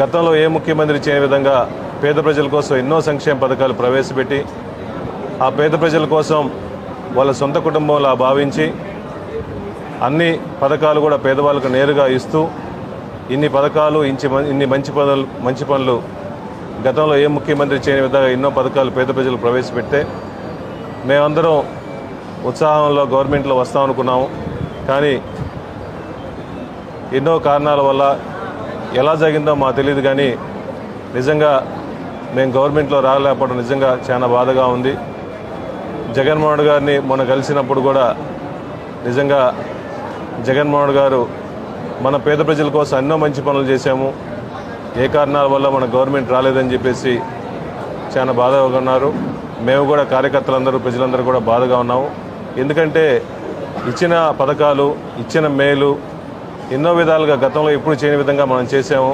గతంలో ఏ ముఖ్యమంత్రి చేయని విధంగా పేద ప్రజల కోసం ఎన్నో సంక్షేమ పథకాలు ప్రవేశపెట్టి ఆ పేద ప్రజల కోసం వాళ్ళ సొంత కుటుంబంలా భావించి అన్ని పథకాలు కూడా పేదవాళ్ళకు నేరుగా ఇస్తూ ఇన్ని పథకాలు ఇంచి ఇన్ని మంచి పనులు మంచి పనులు గతంలో ఏ ముఖ్యమంత్రి చేయని విధంగా ఎన్నో పథకాలు పేద ప్రజలు ప్రవేశపెడితే మేమందరం ఉత్సాహంలో గవర్నమెంట్లో వస్తాం అనుకున్నాము కానీ ఎన్నో కారణాల వల్ల ఎలా జరిగిందో మాకు తెలియదు కానీ నిజంగా మేము గవర్నమెంట్లో రాలేకపోవడం నిజంగా చాలా బాధగా ఉంది. జగన్మోహన్ గారిని మొన్న కలిసినప్పుడు కూడా నిజంగా జగన్మోహన్ గారు మన పేద ప్రజల కోసం ఎన్నో మంచి పనులు చేశాము. ఏ కారణాల వల్ల మన గవర్నమెంట్ రాలేదని చెప్పేసి చాలా బాధగా ఉన్నారు. మేము కూడా కార్యకర్తలందరూ ప్రజలందరూ కూడా బాధగా ఉన్నాము. ఎందుకంటే ఇచ్చిన పథకాలు ఇచ్చిన మేలు ఎన్నో విధాలుగా గతంలో ఎప్పుడు చేయని విధంగా మనం చేసాము